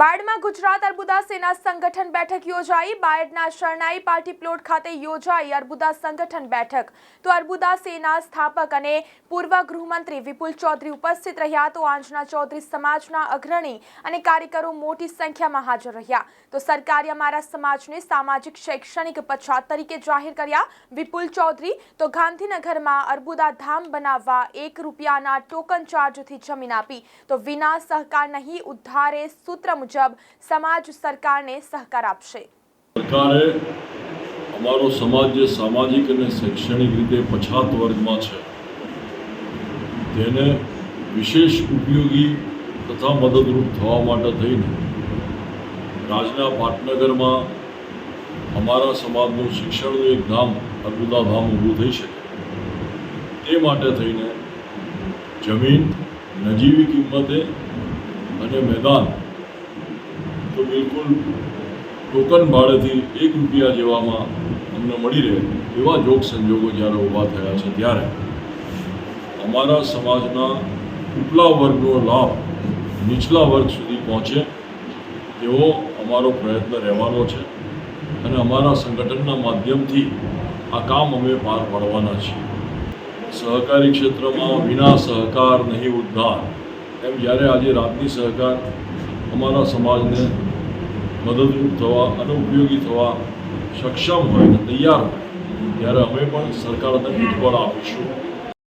બાયડમાં ગુજરાત અર્બુદા સેના સંગઠન બેઠક યોજાઈ. બાયડના શરણાઈ પાર્ટી પ્લોટ ખાતે યોજાઈ અર્બુદા સંગઠન બેઠક. તો અર્બુદા સેના સ્થાપક અને પૂર્વ ગૃહમંત્રી વિપુલ ચૌધરી ઉપસ્થિત રહ્યા. તો આંજના ચૌધરી સમાજના અગ્રણી અને કાર્યકરો મોટી સંખ્યામાં હાજર રહ્યા. તો સરકારે અમારા સમાજને સામાજિક, શૈક્ષણિક પછાત તરીકે જાહેર કર્યા. વિપુલ ચૌધરી, તો ગાંધીનગરમાં અર્બુદા ધામ બનાવવા એક રૂપિયાના ટોકન ચાર્જથી જમીન આપી. તો વિના સહકાર નહીં, ઉદ્ધારે સૂત્ર મુજબ સમાજ સરકારને સહકાર આપશે. સરકારે અમારો સમાજ જે સામાજિક અને શૈક્ષણિક રીતે પછાત વર્ગમાં છે, તેને વિશેષ ઉપયોગી તથા મદદરૂપ થવા માટે થઈને રાજના પાટનગરમાં અમારા સમાજનું શિક્ષણનું એક ધામ, અર્બુદા ધામ ઊભું થઈ શકે. તે માટે થઈને જમીન નજીવી કિંમતે અને મેદાન તો બિલકુલ ટોકન ભાડેથી એક રૂપિયા જેવામાં અમને મળી રહે એવા જોગ સંજોગો જ્યારે ઊભા થયા છે ત્યારે. અમારા સમાજના ઉપલા વર્ગનો લાભ નીચલા વર્ગ સુધી પહોંચે એવો અમારો પ્રયત્ન રહેવાનો છે અને અમારા સંગઠનના માધ્યમથી આ કામ અમે પાર પાડવાના છીએ. સહકારી ક્ષેત્રમાં વિના સહકાર નહીં ઉદ્ધાર. એમ જ્યારે આજે રાતની સહકાર અમારા સમાજને મદદરૂપ થવા અને ઉપયોગી થવા સક્ષમ હોય તૈયાર હોય. ત્યારે અમે પણ સરકારને પીઠબળ આપીશું.